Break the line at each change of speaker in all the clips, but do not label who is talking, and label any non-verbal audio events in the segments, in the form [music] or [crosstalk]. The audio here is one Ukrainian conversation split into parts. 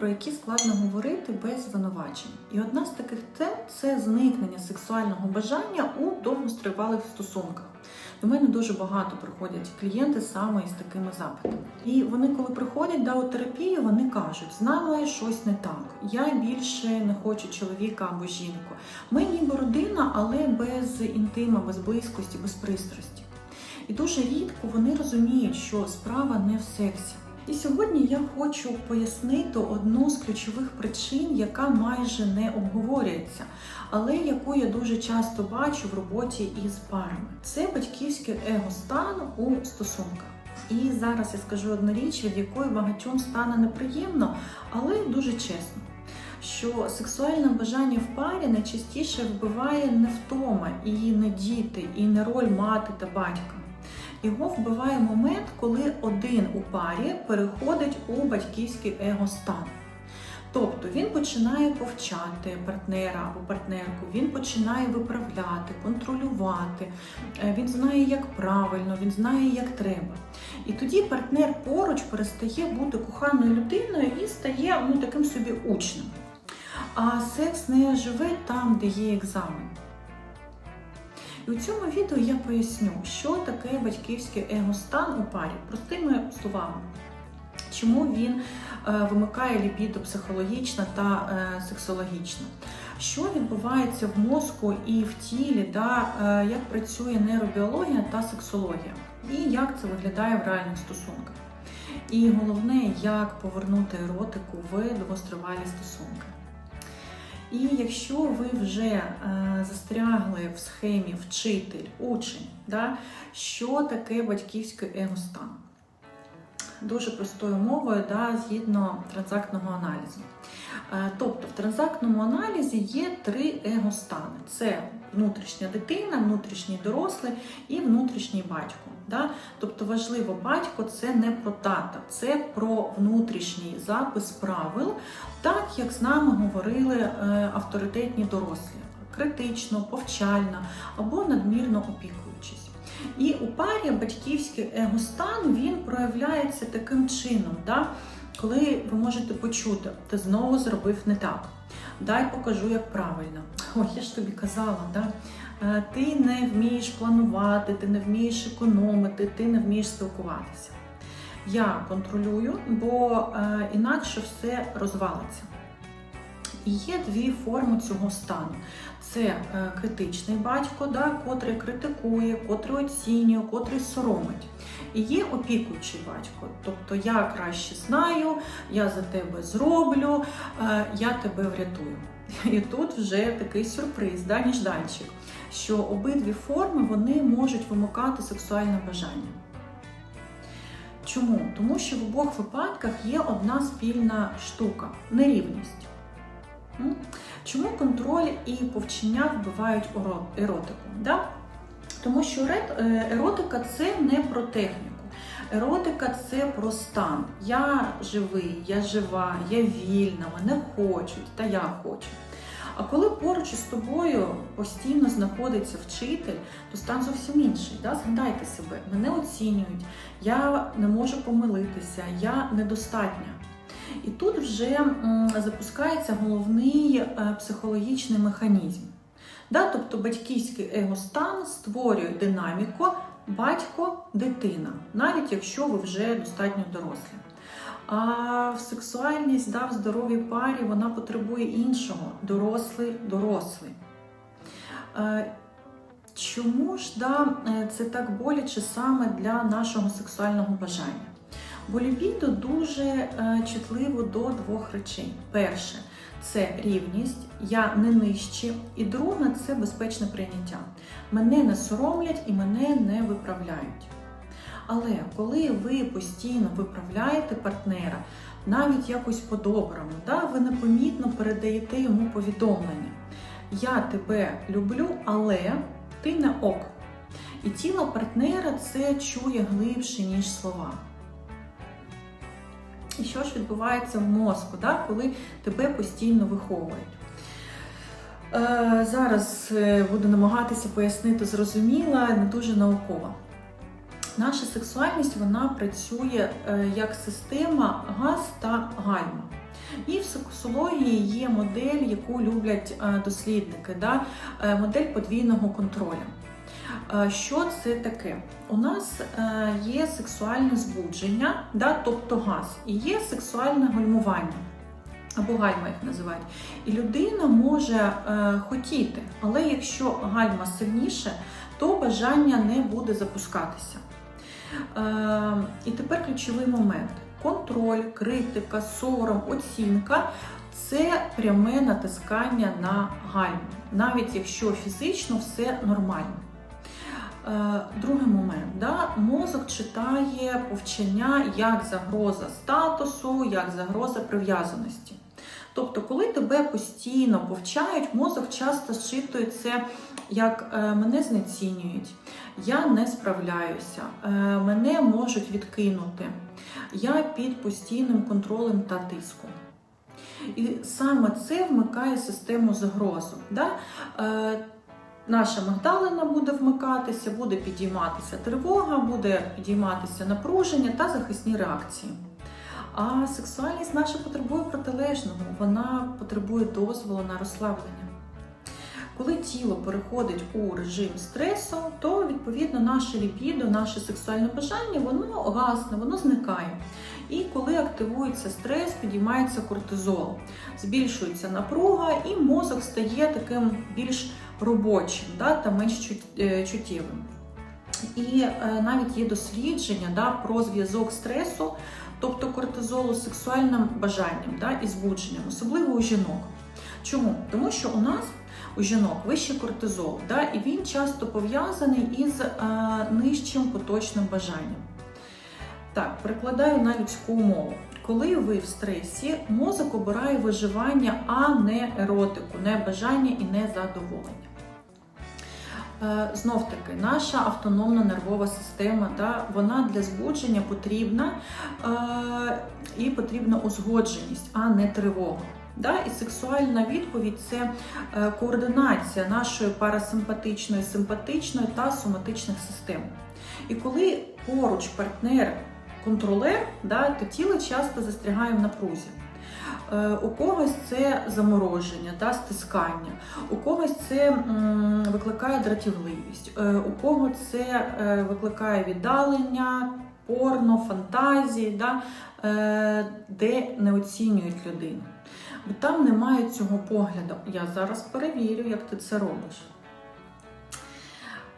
про які складно говорити без звинувачень. І одна з таких тем це зникнення сексуального бажання у довгостривалих стосунках. До мене дуже багато приходять клієнти саме із такими запитами. І вони, коли приходять у терапію, вони кажуть, з нами щось не так. Я більше не хочу чоловіка або жінку. Ми ніби родина, але без інтима, без близькості, без пристрасті. І дуже рідко вони розуміють, що справа не в сексі. І сьогодні я хочу пояснити одну з ключових причин, яка майже не обговорюється, але яку я дуже часто бачу в роботі із парами. Це батьківський егостан у стосунках. І зараз я скажу одну річ, від якої багатьом стане неприємно, але дуже чесно. Що сексуальне бажання в парі найчастіше вбиває не втома, і не діти, і не роль мати та батька. Його вбиває момент, коли один у парі переходить у батьківський егостан. Тобто він починає повчати партнера або партнерку, він починає виправляти, контролювати, е, він знає, як правильно, він знає, як треба. І тоді партнер поруч перестає бути коханою людиною і стає ну, таким собі учнем. А секс не живе там, де є екзамен. У цьому відео я поясню, що таке батьківський егостан у парі, простими словами. Чому він е, вимикає лібідо психологічно та е, сексологічно? Що відбувається в мозку і в тілі, да, е, як працює нейробіологія та сексологія, і як це виглядає в реальних стосунках? І головне, як повернути еротику в довгостривалі стосунки. І якщо ви вже е, застрягли в схемі вчитель, учень, да, що таке батьківський егостан? Дуже простою мовою, да, згідно транзактного аналізу. Е, тобто в транзактному аналізі є три егостани: це внутрішня дитина, внутрішній дорослий і внутрішній батько. Да? Тобто важливо, батько це не про тата, це про внутрішній запис правил, так як з нами говорили е, авторитетні дорослі, критично, повчально або надмірно опікуючись. І у парі батьківський егостан він проявляється таким чином, да? коли ви можете почути, ти знову зробив не так. Дай покажу, як правильно. Ой, я ж тобі казала, да? Е, ти не вмієш планувати, ти не вмієш економити, ти не вмієш спілкуватися. Я контролюю, бо е, інакше все розвалиться. І є дві форми цього стану. Це е, критичний батько, да, котрий критикує, котрий оцінює, котрий соромить. І є опікуючий батько, тобто я краще знаю, я за тебе зроблю, я тебе врятую. [laughs] І тут вже такий сюрприз, да, ніжданчик, що обидві форми вони можуть вимикати сексуальне бажання. Чому? Тому що в обох випадках є одна спільна штука нерівність. Чому контроль і повчення вбивають еротику? Да? Тому що е, еротика це не про техніку. Еротика це про стан. Я живий, я жива, я вільна, мене хочуть, та я хочу. А коли поруч із тобою постійно знаходиться вчитель, то стан зовсім інший. Да? Згадайте себе, мене оцінюють, я не можу помилитися, я недостатня. І тут вже запускається головний е, психологічний механізм. Да? Тобто батьківський егостан створює динаміку батько-дитина, навіть якщо ви вже достатньо дорослі. А в сексуальність да, в здоровій парі вона потребує іншого дорослий дорослий. Е, чому ж да, е, це так боляче саме для нашого сексуального бажання? Бо лібідо дуже е, чутливо до двох речей. Перше це рівність, я не нижче, і друге це безпечне прийняття. Мене не соромлять і мене не виправляють. Але коли ви постійно виправляєте партнера, навіть якось по-доброму, да, ви непомітно передаєте йому повідомлення. Я тебе люблю, але ти не ок. І тіло партнера це чує глибше, ніж слова. І що ж відбувається в мозку, да, коли тебе постійно виховують? Е, Зараз е, буду намагатися пояснити зрозуміло, не дуже науково. Наша сексуальність вона працює е, як система газ та гальма. І в сексології є модель, яку люблять е, дослідники, да? Е, модель подвійного контролю. Що це таке? У нас є сексуальне збудження, да? тобто газ, і є сексуальне гальмування. Або гальма їх називають. І людина може хотіти, але якщо гальма сильніше, то бажання не буде запускатися. Е, і тепер ключовий момент: контроль, критика, сором, оцінка це пряме натискання на гальму, навіть якщо фізично все нормально. Е, Другий момент, да? мозок читає повчення як загроза статусу, як загроза прив'язаності. Тобто, коли тебе постійно повчають, мозок часто зчитує це як е, мене знецінюють, я не справляюся, е, мене можуть відкинути, я під постійним контролем та тиском. І саме це вмикає систему загрозу. Да? Е, Наша мигдалина буде вмикатися, буде підійматися тривога, буде підійматися напруження та захисні реакції. А сексуальність наша потребує протилежного, вона потребує дозволу на розслаблення. Коли тіло переходить у режим стресу, то відповідно наше ліпідо, наше сексуальне бажання, воно гасне, воно зникає. І коли активується стрес, підіймається кортизол, збільшується напруга, і мозок стає таким більш робочим да, та менш е, чуттєвим. І е, навіть є дослідження да, про зв'язок стресу, тобто кортизолу з сексуальним бажанням да, і збудженням, особливо у жінок. Чому? Тому що у нас у жінок вищий кортизол, да, і він часто пов'язаний із е, нижчим поточним бажанням. Так, перекладаю на людську мову. Коли ви в стресі, мозок обирає виживання, а не еротику, не бажання і не задоволення. Е, Знов таки, наша автономна нервова система, да, вона для збудження потрібна е, і потрібна узгодженість, а не тривога. Да? І сексуальна відповідь це е, координація нашої парасимпатичної, симпатичної та соматичних систем. І коли поруч партнер контролер, да, то тіло часто застрягає в напрузі. Е, У когось це замороження, да, стискання, у когось це викликає дратівливість, е, у кого це викликає віддалення, порно, фантазії, да, е, де не оцінюють людину. Бо там немає цього погляду. Я зараз перевірю, як ти це робиш.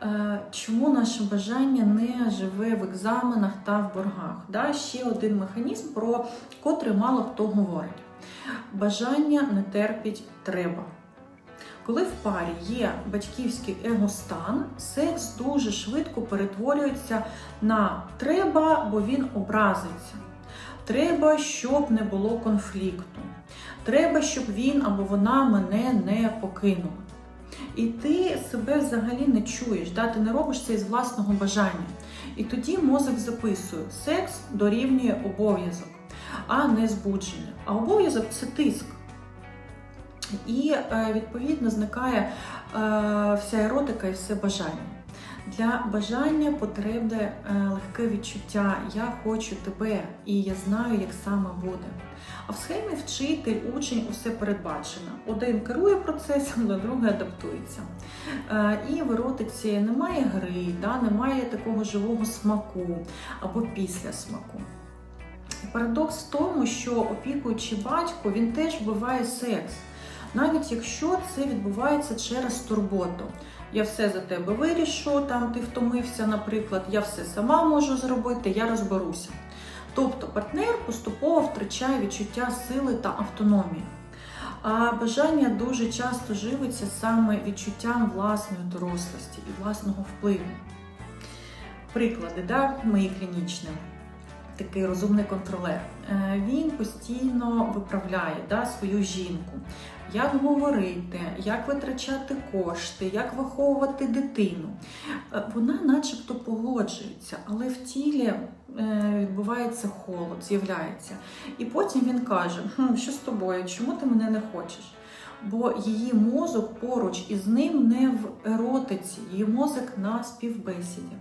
Е, Чому наше бажання не живе в екзаменах та в боргах? Да? Ще один механізм, про котрий мало хто говорить. Бажання не терпіть треба. Коли в парі є батьківський егостан, секс дуже швидко перетворюється на треба, бо він образиться. Треба, щоб не було конфлікту. Треба, щоб він або вона мене не покинула. І ти себе взагалі не чуєш, да? ти не робиш це із власного бажання. І тоді мозок записує: секс дорівнює обов'язок, а не збудження. А обов'язок це тиск. І е, відповідно зникає е, вся еротика і все бажання. Для бажання потребне е, легке відчуття Я хочу тебе і я знаю, як саме буде. А в схемі вчитель, учень усе передбачено. Один керує процесом, а другий адаптується. І в еротиці немає гри, немає такого живого смаку або після смаку. Парадокс в тому, що опікуючий батько він теж вбиває секс, навіть якщо це відбувається через турботу. Я все за тебе вирішу, там ти втомився, наприклад, я все сама можу зробити, я розберуся. Тобто партнер поступово втрачає відчуття сили та автономії. А бажання дуже часто живиться саме відчуттям власної дорослості і власного впливу. Приклади, да, мої клінічні. Такий розумний контролер. Е, Він постійно виправляє да, свою жінку, як говорити, як витрачати кошти, як виховувати дитину. Е, Вона начебто погоджується, але в тілі е, відбувається холод, з'являється. І потім він каже: хм, що з тобою? Чому ти мене не хочеш? Бо її мозок поруч із ним не в еротиці, її мозок на співбесіді.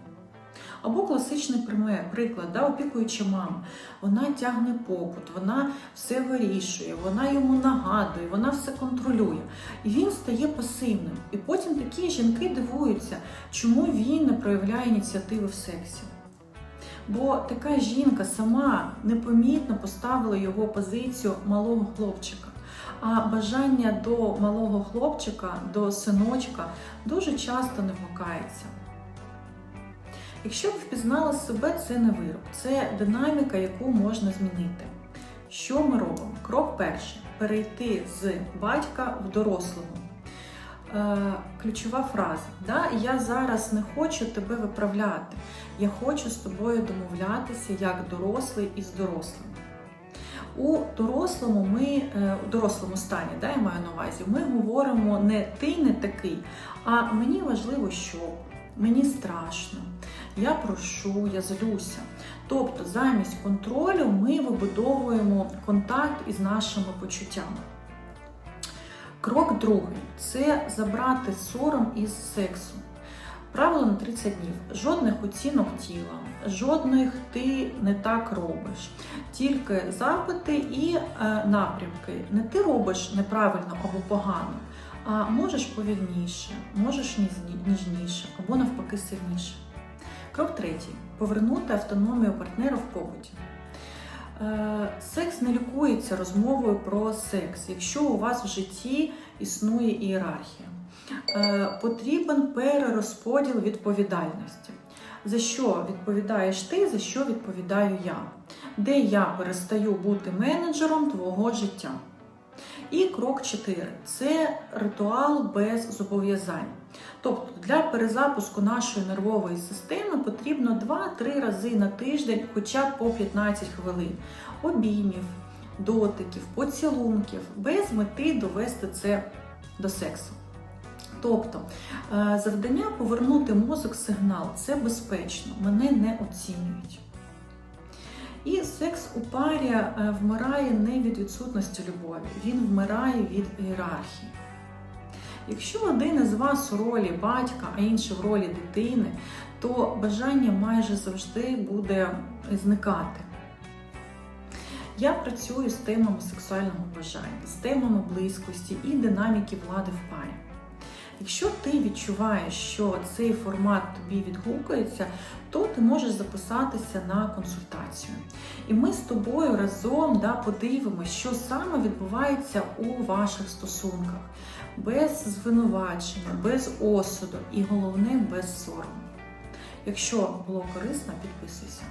Або класичний приклад, да, опікуюча мама. Вона тягне попут, вона все вирішує, вона йому нагадує, вона все контролює. І він стає пасивним. І потім такі жінки дивуються, чому він не проявляє ініціативи в сексі. Бо така жінка сама непомітно поставила його позицію малого хлопчика. А бажання до малого хлопчика, до синочка дуже часто не вмикається. Якщо ви впізнали себе, це не вирок, це динаміка, яку можна змінити. Що ми робимо? Крок перший перейти з батька в дорослого. Е, ключова фраза. Да? Я зараз не хочу тебе виправляти. Я хочу з тобою домовлятися як дорослий із дорослим. У дорослому ми е, у дорослому стані, да, я маю на увазі, ми говоримо не ти не такий, а мені важливо, що мені страшно, я прошу, я злюся. Тобто, замість контролю ми вибудовуємо контакт із нашими почуттями. Крок другий це забрати сором із сексу. Правило на 30 днів. Жодних оцінок тіла, жодних ти не так робиш. Тільки запити і е, напрямки. Не ти робиш неправильно або погано, а можеш повільніше, можеш ніжніше або навпаки сильніше. Крок третій повернути автономію партнера в побуті. Е, секс не лікується розмовою про секс, якщо у вас в житті існує ієрархія. Е, потрібен перерозподіл відповідальності. За що відповідаєш ти, за що відповідаю я? Де я перестаю бути менеджером твого життя? І крок 4 це ритуал без зобов'язань. Тобто для перезапуску нашої нервової системи потрібно 2-3 рази на тиждень, хоча б по 15 хвилин, обіймів, дотиків, поцілунків, без мети довести це до сексу. Тобто е, завдання повернути мозок сигнал це безпечно, мене не оцінюють. І секс у парі е, вмирає не від відсутності любові, він вмирає від ієрархії. Якщо один із вас у ролі батька, а інший в ролі дитини, то бажання майже завжди буде зникати. Я працюю з темами сексуального бажання, з темами близькості і динаміки влади в парі. Якщо ти відчуваєш, що цей формат тобі відгукується, то ти можеш записатися на консультацію. І ми з тобою разом да, подивимося, що саме відбувається у ваших стосунках, без звинувачення, без осуду і головне без сорому. Якщо було корисно, підписуйся.